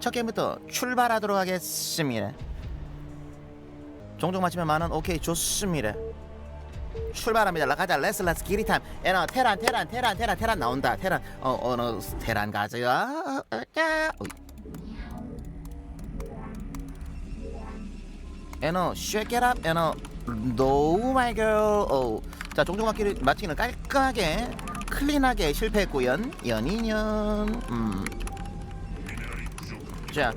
첫 게임부터 출발하도록 하겠습니다. 종종 맞히면 많은 오케이 좋습니다. 출발합니다. 가자. 레스 레스 기리 타임. 에너 테란 테란 테란 테란 테란 나온다. 테란 어 어너 테란 가자. 자. 어이. 에너 shake. 에너 no my girl. 어. 자 종종 맞기를 맞히기는 깔끔하게 클린하게 실패했고요. 연인연. 음. 자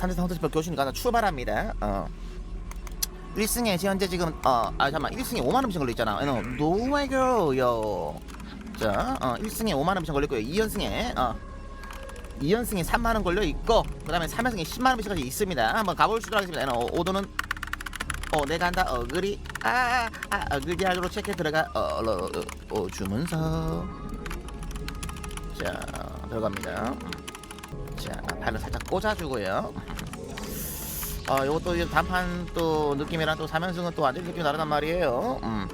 3대 헌터스별 교신이 가서 출발합니다. 어. 1승에 현재 지금 어 아 잠깐만 1승에 5만 원씩 걸려 있잖아. 어, no my girl 요. 자, 어 1승에 5만 원씩 걸려 있고요. 2연승에 어 2연승에 3만 원 걸려 있고 그다음에 3연승에 10만 원씩까지 있습니다. 한번 수도 하겠습니다. 어, 오도는 어 내가 한다 어그리 아아 아, 어그리 하기로 체크 들어가 어, 어, 어, 어 주문서 자 들어갑니다. 자 발을 살짝 꽂아주고요. 아, 요것도 이제 단판 또 느낌이랑 또 3연승은 또 완전히 느낌이 다르단 말이에요. 음.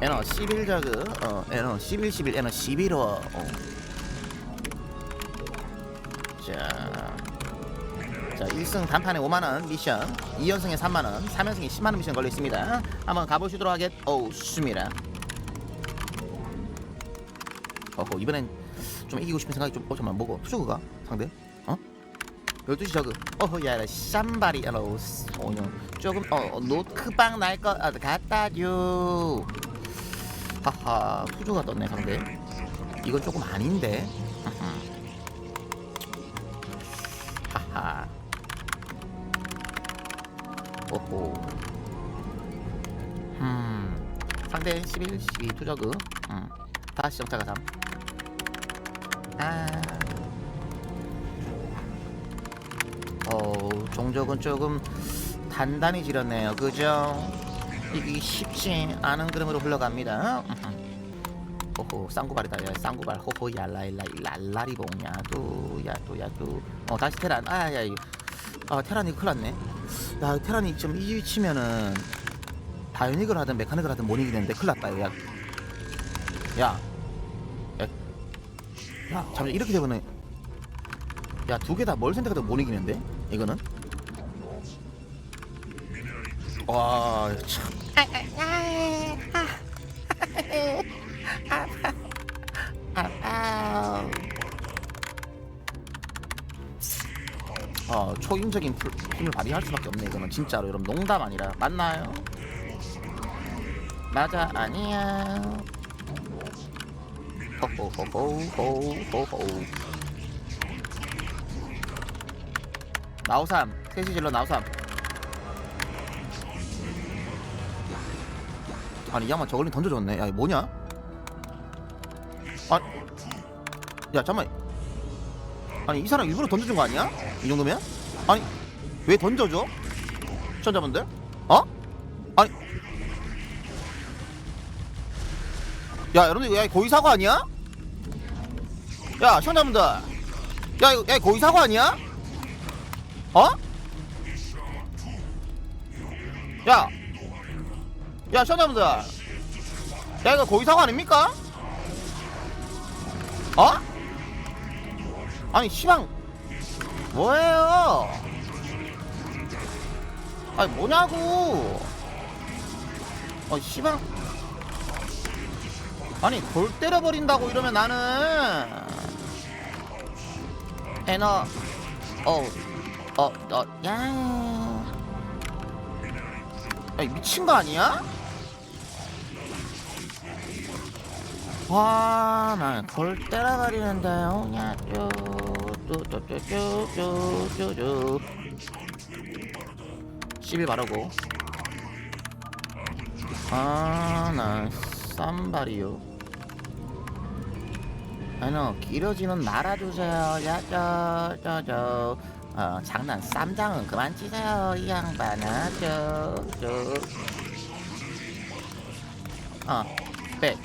에너 11 저그, 어, 에너 11, 11, 에너 11호. 어. 자, 자 1승 단판에 5만원 미션, 2연승에 3만원, 3연승에 10만원 미션 걸려 있습니다. 한번 가보시도록 하겠습니다. 어허, 이번엔 좀 이기고 싶은 생각이 좀, 어, 잠깐만, 뭐고? 투수가? 상대? 어? 12시 저그. 어허 야 쌈바리 알로 소녀 조금 어 노크빵 날것 아, 같다죠 하하 투조가 떴네 상대. 이건 조금 아닌데. 하하. 오호. 음 상대 11, 12 투저그. 음 다시 정타가 3 종족은 조금 단단히 지렸네요. 그죠? 이게 쉽지 않은 그림으로 흘러갑니다. 호호, 쌍구발이다. 야, 쌍구발. 호호, 얄라일라, 랄라리봉. 야도, 야도, 야도. 어, 다시 테란. 아, 야, 이 아, 테란이 큰일 났네. 야, 테란이 좀 이 위치면은 바이오닉을 하든 메카닉을 하든 못 이기는데 큰일 났다. 야, 야, 야, 야, 잠깐 이렇게 되면은 야 두 개 다 뭘 선택해도 못 이기는데 이거는 와 참. 어 초인적인 풀- 힘을 발휘할 수밖에 없네 이거는. 진짜로. 여러분 농담 아니라. 맞나요? 맞아 아니야. 호호호호호호호. 나우삼. 셋이 질러 나우삼 아니 이 양반 저걸린 던져줬네 야 뭐냐 아야 잠깐만 아니 이 사람 일부러 던져준 거 아니야? 이 정도면? 아니 왜 던져줘? 시청자분들 어? 아니 야 여러분들 야 고의 사고 아니야? 야 시청자분들 야 이거 야 고의 사고 아니야? 어? 야! 야, 시청자분들! 야, 이거 고의 사고 아닙니까? 어? 아니, 시방, 뭐예요? 아니, 뭐냐고! 아, 시방. 아니, 골 때려버린다고 이러면 나는. 에너, 어, 어, 어, 야. 야, 미친 거 아니야? 와, 난걸 따라가리는데요. 야, 쭈쭈쭈쭈쭈쭈쭈. 시비 바라고. 아, 난 쌈발이요. 아니요, 길어지는 말아주세요. 야, 저, 저, 저. 어, 장난 쌈장은 그만 치세요, 이 양반아. 저, 저. 아, 백.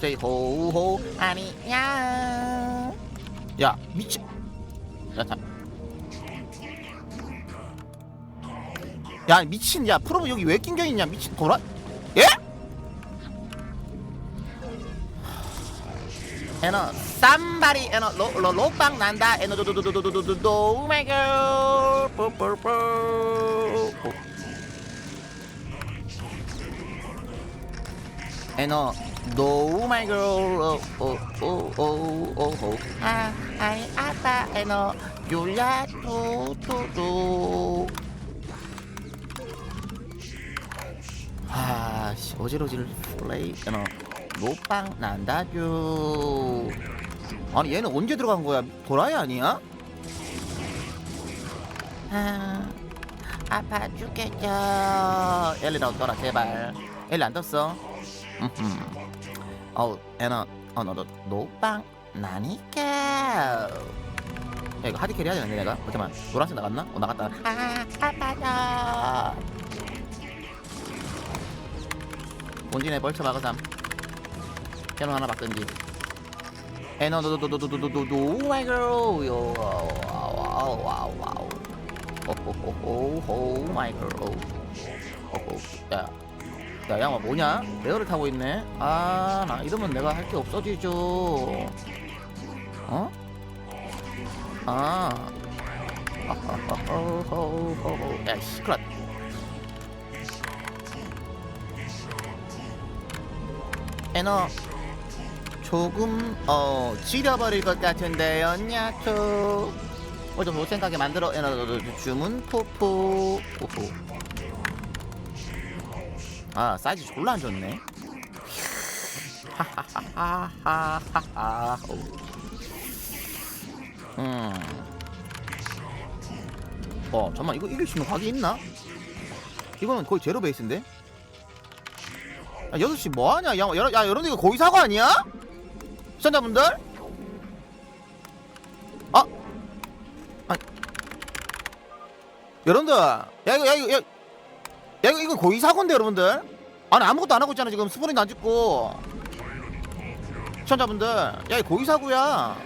세이 호호 아니 야. 야, 미친. 야, 자. 야, 미친. 야, 프로브 여기 왜 낑겨 있냐? 미친. 돌아? 예? 에너 쌈바리 에너 로로 로빵 난다 에너 도도도도도도도 오마이갓 뽀뽀뽀 에너 노 마이갓 오오오오오 아 아이 아빠 에너 율라 투투투 아, 씨, 어지러질 플레이, 어, 노빵 난다죠. 아니, 얘는 언제 들어간 거야? 도라이 아니야? 아, 아파 죽겠죠. 엘리라도 떠라, 제발. 엘리 안 떴어? 어우, 애나, 어, 너, 너, 노빵 나니까. 야, 이거 하디캐리 해야 되는데, 내가? 잠깐만, 노란색 나갔나? 어, 나갔다. 아, 아파져. 본진에 벌쳐 막아삼 캐논 하나 바꾼지 에너 도도도도도도도도 오마이갓 요 와우 와우 와우 오호호호 오마이갓 오호 야 야, 양아 뭐냐? 레어를 타고 있네. 아, 나 이러면 내가 할 게 없어지죠. 어? 아. 야, 시끄럽. 에너 조금 어 지려버릴 것 같은데요 냐투 뭐좀 못생각하게 만들어 에너 주문 포포 포포 아 사이즈 졸라 안 좋네 하하하하하하 음. 어 잠만 이거 이길 수 있는 각이 있나? 이거는 거의 제로 베이스인데? 야, 6시 뭐하냐? 야, 여러, 야, 여러분들 이거 고의 사고 아니야? 시청자분들? 아! 아 여러분들! 야, 이거, 야, 이거, 야, 야, 이거, 이거 고의 사고인데, 여러분들? 아니, 아무것도 안 하고 있잖아, 지금. 스포링도 안 찍고. 시청자분들. 야, 이거 고의 사고야.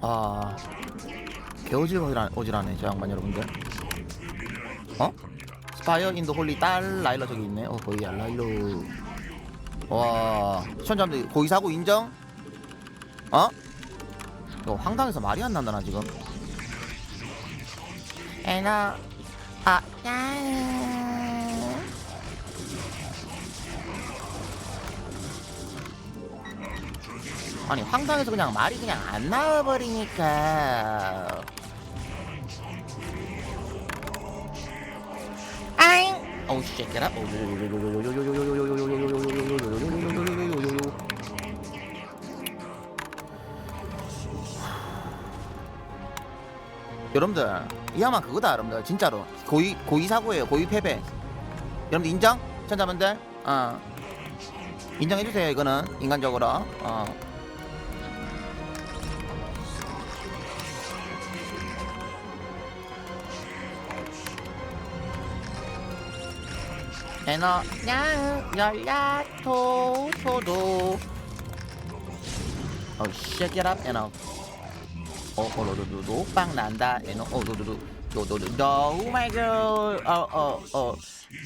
아 개오질 오질하- 오질하네 저 양반 여러분들 어? 스파이어 인도 홀리 딸 라일러 저기 있네 어 거의 알라일로 와 시청자분들 고의 사고 인정? 어? 이거 황당해서 말이 안 난다 나 지금 에나 아 야. 아니 황당해서 그냥 말이 그냥 안 나와버리니까 아잉 어우 쉐끼라 여러분들 이야만 그거다 여러분들. 진짜로. 고의 고의 사고예요. 고의 패배. 여러분들 인정? 천자분들? 어. 인정해주세요 이거는. 인간적으로. 어. 에너. 냥 열라 토토도. 어 쉐기랍 에너 어어로도도 노빵 난다 에너 어도도도 도도도 도 오 마이 갓 어어어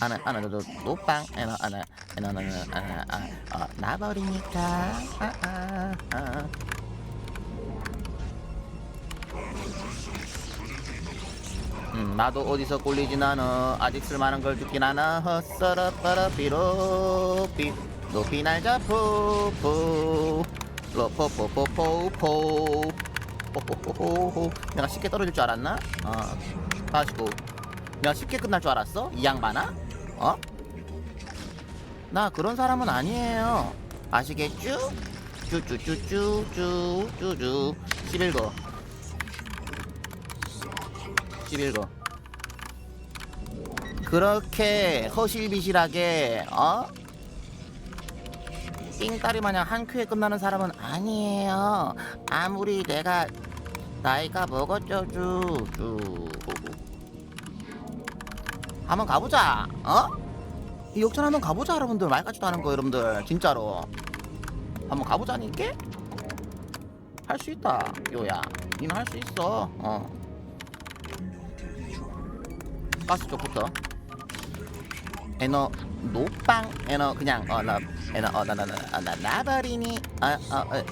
아나 아나 도도 노빵 에너 아나 에너 아나 아나 아아 나버리니까 아아 아 음, 나도 어디서 꼴리진 않아 아직 쓸만한 걸 죽긴 않아 헛서럽버러 삐로삐 높이 날자 푸푸 로포포포포포 호호호호호 내가 쉽게 떨어질 줄 알았나? 어 가지고 내가 쉽게 끝날 줄 알았어? 이 양반아? 어? 나 그런 사람은 아니에요 아시겠죠? 쭈쭈쭈쭈쭈쭈쭈 11거 11거 그렇게 허실비실하게 어? 띵따리 마냥 한 큐에 끝나는 사람은 아니에요 아무리 내가 나이가 먹었죠 쭈쭈 한번 가보자 어? 이 역전 한번 가보자 여러분들 말 같지도 않은 거 여러분들 진짜로 한번 가보자니까 할 수 있다 요야 니는 할 수 있어 어 가스 쪽부터 에너 노빵 에너 그냥 어나 에너 어나나나 나버리니 아아 어,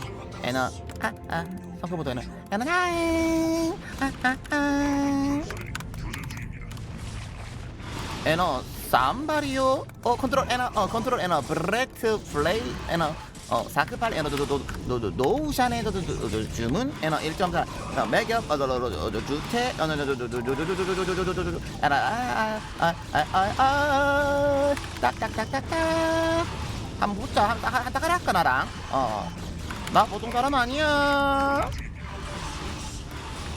에너 아아 상큼보다는 에너나잉 아아아 에너 삼바리오 어 컨트롤 에너 어 컨트롤 에너 브레트 플레이 에너 어 사크팔 에너 노노노노우샤네 주문 에너 1.4 매겨 주태 에너 아아아아아아아딱딱딱딱 한부자 한딱한딱 하라 나랑 어 나 보통 사람 아니야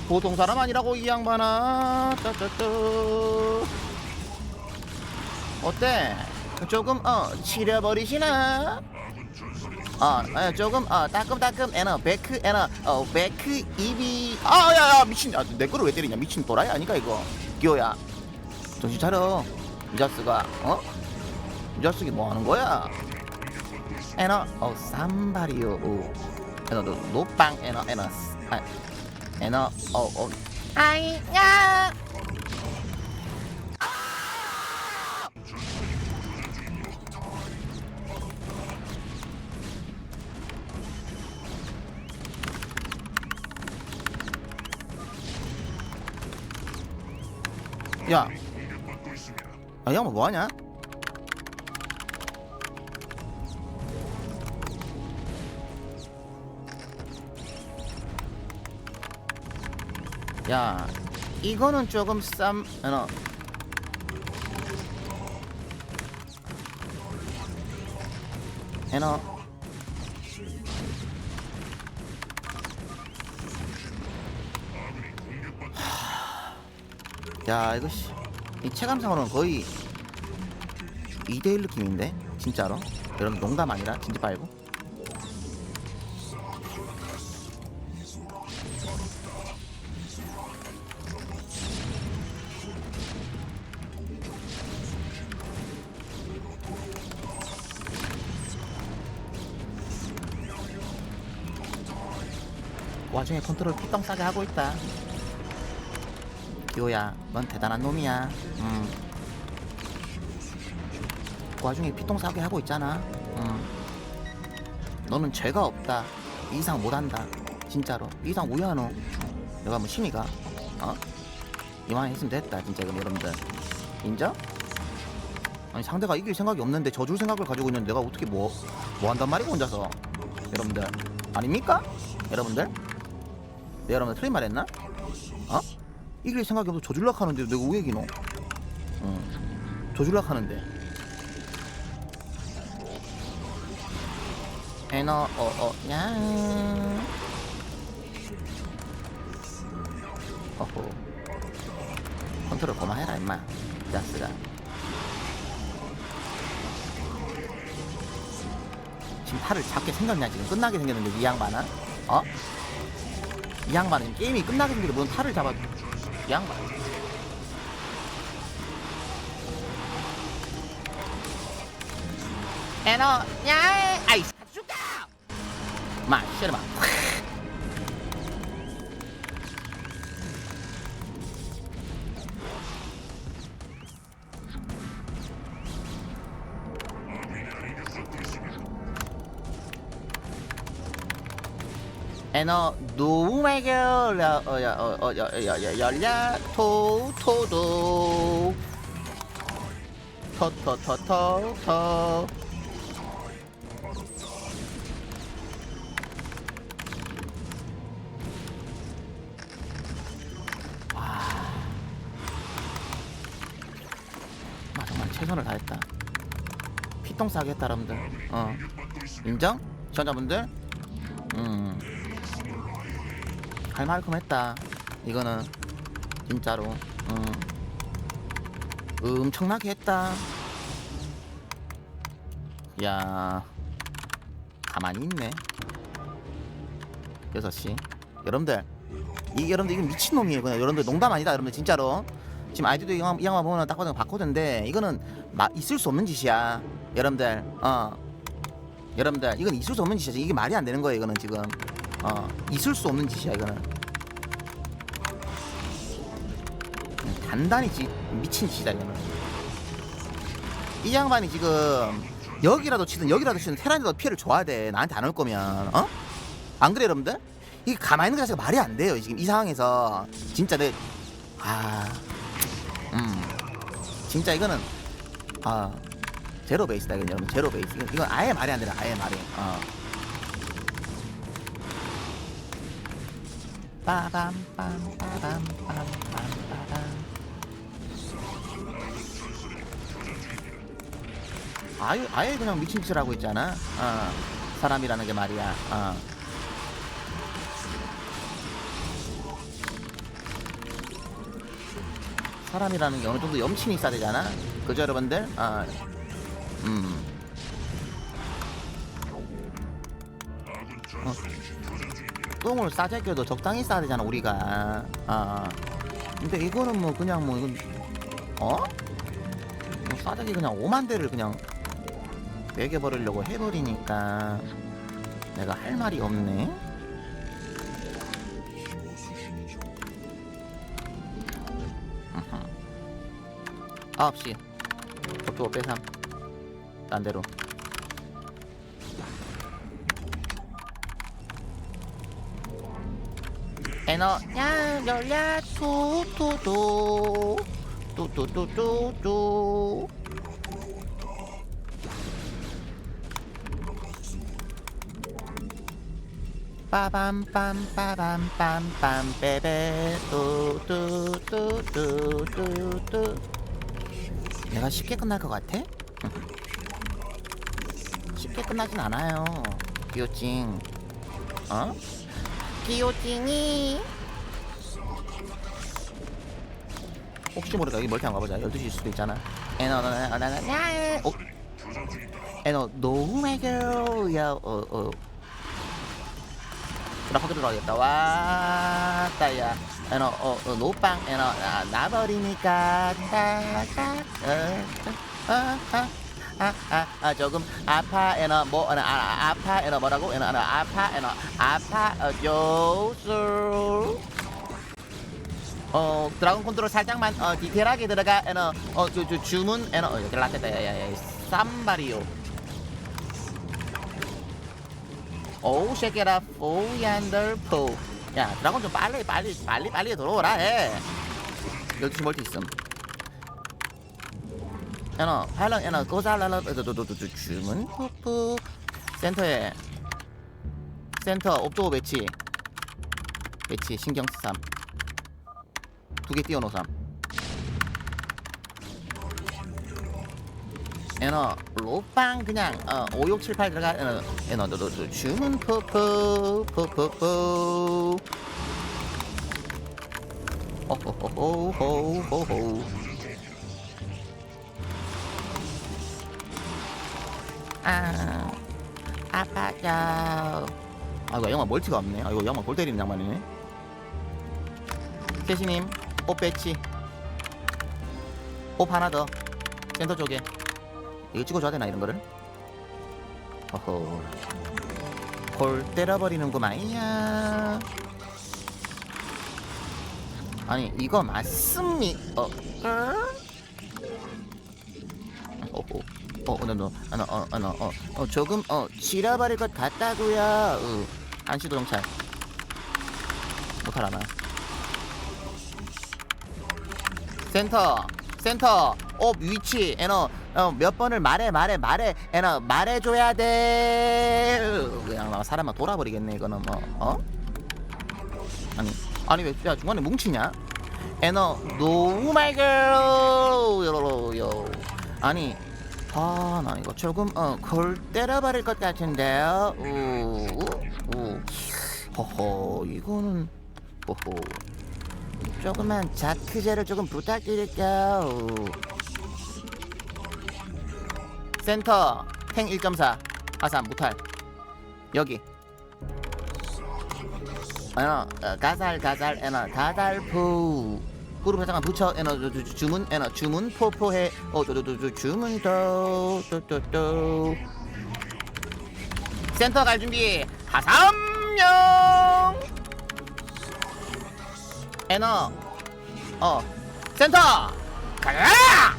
보통 사람 아니라고 이 양반아 따따따 어때? 조금 어 치려버리시나? 어, 어 조금 어 따끔따끔 에너 베크 에너 어 베크 입이 아야야 미친 아, 내 거를 왜 때리냐 미친 또라이 아니까 이거 기호야 정신 차려 이 자스가 어? 이 자스기 뭐 하는 거야? 에너 어 삼바리오 오 에너 노, 노빵 에너 에너 아, 에너 어어 아이야. 야, 아, 이 양반 뭐하냐? 야, 이거는 조금 쌈, 어, 에너. 야 이거 씨, 이 체감상으로는 거의 2대1 느낌인데? 진짜로? 여러분 농담 아니라 진짜 말고 와중에 컨트롤 피똥 싸게 하고 있다 기호야, 넌 대단한 놈이야. 음. 그 와중에 피똥 싸게 하고 있잖아. 음. 너는 죄가 없다. 이 이상 못한다. 진짜로. 이 이상 뭐야 너? 내가 뭐 신이가? 어? 이만 했으면 됐다. 진짜 그럼 여러분들. 인정? 아니 상대가 이길 생각이 없는데 져줄 생각을 가지고 있는데 내가 어떻게 뭐, 뭐 한단 말이고 혼자서. 여러분들. 아닙니까? 여러분들? 내 여러분들 틀린 말 했나? 어? 이길 생각이 없어 저줄락 하는데 내가 왜 이기노? 응. 저줄락 하는데. 에너 어어 야. 어호. 컨트롤 그만해라 임마. 자스가. 지금 팔을 잡게 생겼냐 지금 끝나게 생겼는데 이 양반은? 어? 이 양반은 게임이 끝나게 생겼는데 뭔 팔을 잡아 이 양반 에너 야 아이 죽다 마 싫어마 에너 누에게 열려 토토도. 토토토토토 와 정말 최선을 다했다. 피똥 싸게 했다 여러분들. 어. 인정? 시청자분들? 음 할 만큼 했다. 이거는 진짜로. 음. 엄청나게 했다. 야 가만히 있네. 6시. 여러분들 이 여러분들 이거 미친놈이에요. 그냥 여러분들 농담 아니다 여러분들 진짜로. 지금 아이디도 이 양반, 이 양반 보면 딱 봐도 바코드인데 이거는 마, 있을 수 없는 짓이야. 여러분들 어. 여러분들 이건 있을 수 없는 짓이야. 이게 말이 안 되는 거예요 이거는 지금 어 있을 수 없는 짓이야 이거는. 단단히 지, 미친 짓이다 이거는. 이 양반이 지금 여기라도 치든 여기라도 치든 테란이라도 피해를 줘야 돼. 나한테 안 올 거면 어? 안 그래 여러분들? 이게 가만히 있는 거 자체가 말이 안 돼요 지금 이 상황에서. 진짜 내 아... 음. 진짜 이거는 아 제로 베이스다 이건 여러분. 제로 베이스. 이건, 이건 아예 말이 안 되나 아예 말이. 어. 빠밤 빰 빠밤 빰 빠밤 아예 아예 그냥 미친 짓을 하고 있잖아 어. 사람이라는 게 말이야 어. 사람이라는 게 어느 정도 염친이 있어야 되잖아 그죠 여러분들 어. 음. 어. 똥을 싸제껴도 적당히 싸야 되잖아 우리가 아 근데 이거는 뭐 그냥 뭐 이건 어? 뭐 싸대기 그냥 5만 대를 그냥 매겨버리려고 해버리니까 내가 할 말이 없네 9시 적도 빼삼 딴 대로 에너 야 열려 투투투. 뚜뚜뚜뚜뚜. 빠밤빰 빠밤빰빰 빼베 뚜뚜뚜뚜뚜뚜. 내가 쉽게 끝날 것 같아? 쉽게 끝나진 않아요 기호찡 어? 기호찡이. 혹시 모르니까 여기 멀티 한번 가보자. 12시일 수도 있잖아. 에너 나나나나 어? 에너 노메교 야어어. 나확 들어가겠다. 왔다 야. 에너 어, 어 노빵 에너. 아, 나버리니까. 따따 어아아 아, 아, 아, 조금 아파 에너 뭐 에너 아, 아, 아파 에너 뭐라고? 에너 에너 아파 에너 아파 어, 요술. 어 드라곤 컨트롤 살짝만 어 디테일하게 들어가 에너 어저 저, 주문 에너 어 여기 라떼다 야 야야 쌈바리요 오우 쉐게라 포얀더포 야 드라곤 좀 빨리 빨리 빨리 빨리 들어오라 해. 12시 멀티 있음 에너 팔런 에너 도도도도 주문? 푸푸 센터에. 센터 옵도 배치. 배치 신경 쓰삼. 두 개 띄워놓삼. 에너 로빵 그냥 어 5678 들어가. 에너 에너 너너 주문 푸푸 푸푸푸. 호호호호호호호 아 아파요 아 이거 영화 멀티가 없네. 아 이거 영화 골 때리는 양반이네. 세시님 옷 배치. 옷 하나 더. 센터 쪽에. 이거 찍어줘야 되나 이런 거를? 어허. 골 때려버리는구만. 이야. 아니 이거 맞습니까 어? 어허 어, 어, 너, 너, 아, 너, 어, 어, 너, 어, 어, 조금, 어, 지려버릴 것 같다고요. 어, 안시도 경찰. 못하라나. 센터, 센터, 업 위치, 에너, 어, 몇 번을 말해, 말해, 말해, 에너, 말해줘야 돼. 으, 그냥 막 사람만 돌아버리겠네, 이거는 뭐, 어? 아니, 아니 왜, 야 중간에 뭉치냐? 에너, 노 마이 걸, 요로요. 아니. 아, 나 이거 조금 어, 골 때려버릴 것 같은데요. 우, 우, 허허, 이거는 허허. 조금만 자크제를 조금 부탁드릴게요. 우. 센터 탱 1.4 아산 무탈 여기 에너 어, 가살 가살 에너 가달푸 그룹 회장만 붙여 에너 주문 에너 주문 포포해. 어저저저 주문 또또또또. 센터 갈 준비. 하삼령 에너. 어. 센터. 가자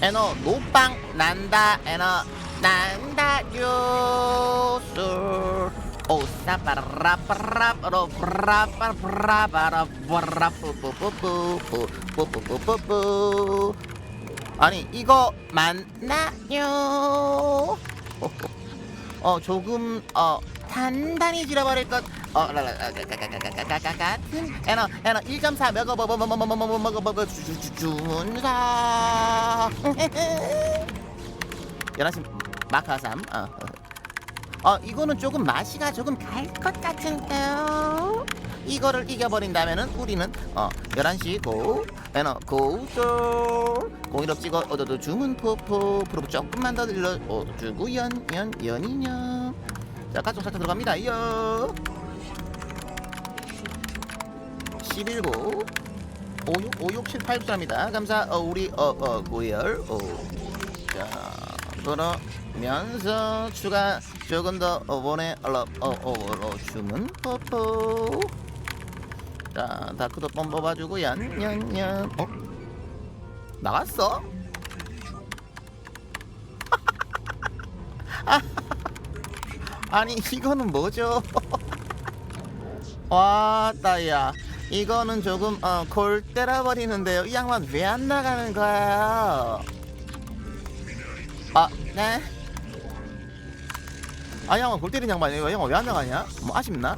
에너 노빵 난다 에너. 난다 주스 오사바라바라바로 브라바라바라 브라뿌뿌뿌뿌뿌뿌뿌뿌뿌 아니 이거 맞나요? 어 조금 어 단단히 질어버릴 것 어, 같은 에너 에너 1.4 먹어 먹어 먹어 먹어 먹어 먹어 먹어 주문사 11시 마카 3 어. 어 이거는 조금 맛이가 조금 갈 것 같은데요. 이거를 이겨버린다면은 우리는 어 11시 고 에너 고쇼 공일업 찍어 얻어도 주문 포포. 프로브 조금만 더어 주구 연연 연이냐 자 각종 살짝 들어갑니다. 요 11고 56 56 7 8입니다. 감사 어 우리 어어 고열. 어자 그러 면서 추가 조금 더 어번에 얼어 어어 주문. 포포 자 다크도 뻔 뽑아주고 연연연 어? 나갔어? 아니 이거는 뭐죠? 와 따야. 이거는 조금 어, 골 때려버리는데요. 이 양반 왜 안 나가는 거야? 아 네? 아 양반 골 때리는 양반이에요 양반 왜안 나가냐? 뭐 아쉽나?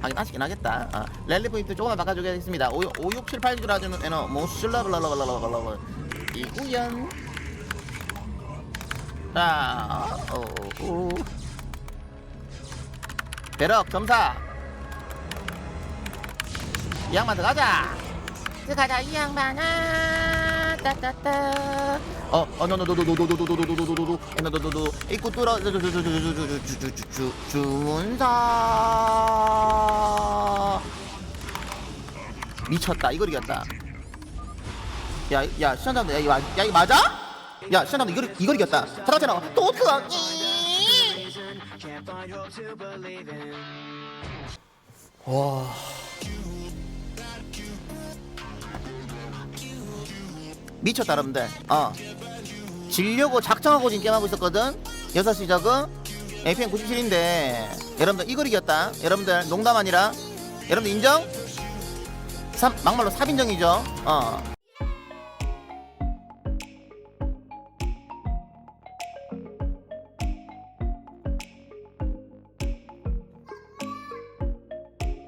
하긴 아쉽긴 하겠다. 아, 랠리 포인트 조금만 바꿔주겠습니다. 5, 5 6 7 8 주라주는 에너 모슐라블라블라블라블라 이구연. 자 오, 오. 배럭 점사. 이 양반 들어가자. 들어가자 이 양반아. 따따따 어, 어, 노노노노노노노노노노노노노노, 노노노노, 입구 뚫어, 주주 주 주 주 주 주 주 주 주문사. 미쳤다, 이걸 이겼다. 야, 야, 시청자분들, 야, 이거, 마- 야, 이거 맞아? 야, 시청자분들, 이걸, 이걸 이겼다. 잠깐만, 또 어떡하? 와. 미쳤다 여러분들 어 질려고 작정하고 지금 게임하고 있었거든. 6시 저그 APM 97인데 여러분들 이걸 이겼다. 여러분들 농담 아니라. 여러분들 인정? 삼, 막말로 삽인정이죠. 어